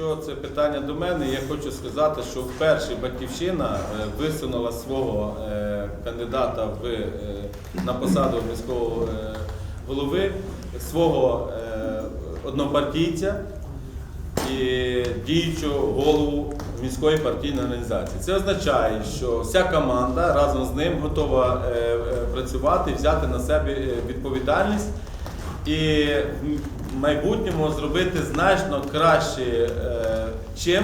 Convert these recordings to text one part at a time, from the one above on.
якщо це питання до мене, я хочу сказати, що вперше батьківщина е, висунула свого е, кандидата в, е, на посаду міського голови, свого однопартійця і діючого голову міської партійної організації. Це означає, що вся команда разом з ним готова працювати, взяти на себе відповідальність і в майбутньому зробити значно краще, е, чим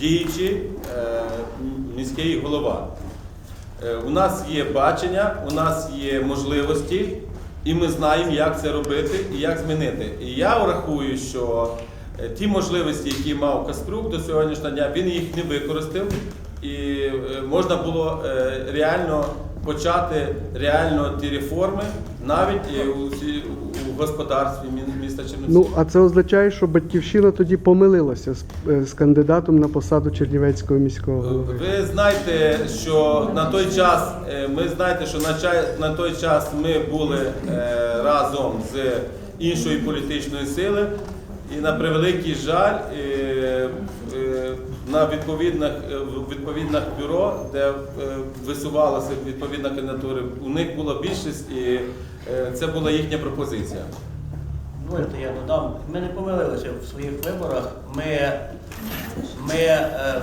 діючий е, міський голова. Е, У нас є бачення, у нас є можливості, і ми знаємо, як це робити і як змінити. І я рахую, що ті можливості, які мав Каспрук до сьогоднішнього дня, він їх не використав, і можна було реально почати реально ті реформи навіть і у, господарстві міста Чернівців. Ну, а це означає, що батьківщина тоді помилилася з, е, з кандидатом на посаду Чернівецького міського голови. Ви знаєте, що на той час е, ми знаєте, що на на той час ми були е, разом з іншої політичної сили, і на превеликий жаль, на відповідних е, відповідних бюро, де е, висувалася відповідна кандидатура, у них була більшість, і е, це була їхня пропозиція. Дозвольте, я додам. Ми не помилилися в своїх виборах. Ми, ми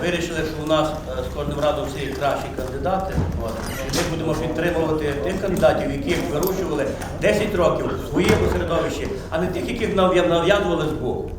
вирішили, що у нас з кожним разом всі кращі кандидати. От. Ми будемо підтримувати тих кандидатів, яких вирощували 10 років в своєму середовищі, а не тих, яких нав'я- нав'язували збоку.